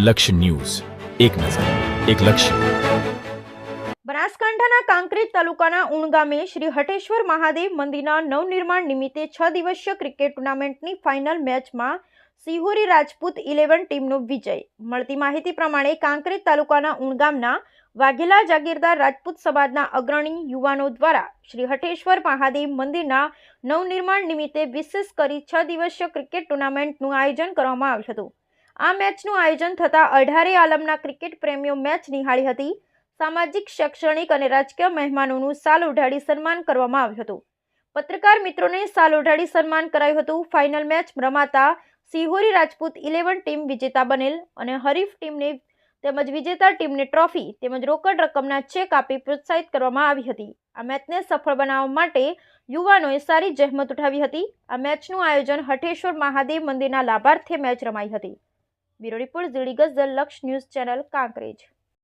લક્ષ્ય ન્યૂઝ. એક નજર, એક લક્ષ્ય. બનાસકાંઠાના કાંકરેજ તાલુકાના ઉણ ગામે શ્રી હટેશ્વર મહાદેવ મંદિરના નવનિર્માણ નિમિત્તે છ દિવસીય ક્રિકેટ ટુર્નામેન્ટની ફાઇનલ મેચમાં સિહોરી રાજપૂત ઇલેવન ટીમનો વિજય. મળતી માહિતી પ્રમાણે કાંકરેજ તાલુકાના ઉણ ગામના વાઘેલા જાગીરદાર રાજપૂત સમાજના અગ્રણી યુવાનો દ્વારા શ્રી હટેશ્વર મહાદેવ મંદિરના નવનિર્માણ નિમિત્તે વિશેષ કરી છ દિવસીય ક્રિકેટ ટુર્નામેન્ટનું આયોજન કરવામાં આવ્યું હતું. આ મેચનું આયોજન થતાં અઢારે આલમના ક્રિકેટ પ્રેમીઓ મેચ નિહાળી હતી. સામાજિક, શૈક્ષણિક અને રાજકીય મહેમાનોનું સાલ ઉઢાડી સન્માન કરવામાં આવ્યું હતું. પત્રકાર મિત્રોને સાલ ઉઢાડી સન્માન કરાયું હતું. ફાઇનલ મેચ રમાતા સિહોરી રાજપૂત ઇલેવન ટીમ વિજેતા બનેલ અને હરીફ ટીમને તેમજ વિજેતા ટીમને ટ્રોફી તેમજ રોકડ રકમના ચેક આપી પ્રોત્સાહિત કરવામાં આવી હતી. આ મેચને સફળ બનાવવા માટે યુવાનોએ સારી જહેમત ઉઠાવી હતી. આ મેચનું આયોજન હઠેશ્વર મહાદેવ મંદિરના લાભાર્થે મેચ રમાઈ હતી. બ્યુરો રિપોર્ટ ઝીડી ગઝલ લક્ષ ન્યૂઝ ચેનલ કાંકરેજ.